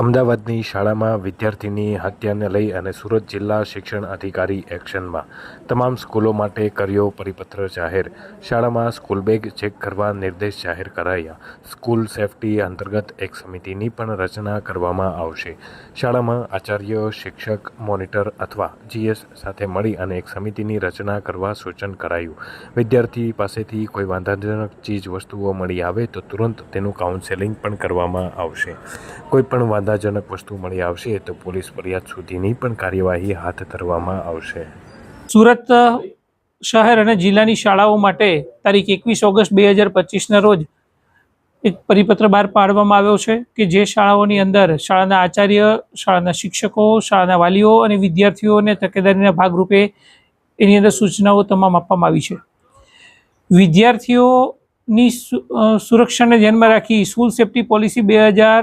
અમદાવાદની શાળામાં વિદ્યાર્થીની હત્યાને લઈ અને સુરત જિલ્લા શિક્ષણ અધિકારી એક્શનમાં. તમામ સ્કૂલો માટે કર્યો પરિપત્ર જાહેર. શાળામાં સ્કૂલ બેગ ચેક કરવા નિર્દેશ જાહેર કરાયા. સ્કૂલ સેફટી અંતર્ગત એક સમિતિની પણ રચના કરવામાં આવશે. શાળામાં આચાર્ય, શિક્ષક, મોનિટર અથવા જીએસ સાથે મળી અને એક સમિતિની રચના કરવા સૂચન કરાયું. વિદ્યાર્થી પાસેથી કોઈ વાંધાજનક ચીજ વસ્તુઓ મળી આવે તો તુરંત તેનું કાઉન્સેલિંગ પણ કરવામાં આવશે. કોઈ પણ વાંધાજનક વસ્તુ મળી આવશે તો પોલીસ ફરિયાદ સુધીની પણ કાર્યવાહી હાથ ધરવામાં આવશે. સુરત શહેર અને જિલ્લાની શાળાઓ માટે તારીખ એકવીસ ઓગસ્ટ બે હજાર પચીસના રોજ એક પરિપત્ર બહાર પાડવામાં આવ્યો છે કે જે શાળાઓની અંદર શાળાના આચાર્ય, શાળાના શિક્ષકો, શાળાના વાલીઓ અને વિદ્યાર્થીઓને તકેદારીના ભાગરૂપે એની અંદર સૂચનાઓ તમામ આપવામાં આવી છે. વિદ્યાર્થીઓની સુરક્ષાને ધ્યાનમાં રાખી સ્કૂલ સેફ્ટી પોલિસી બે હજાર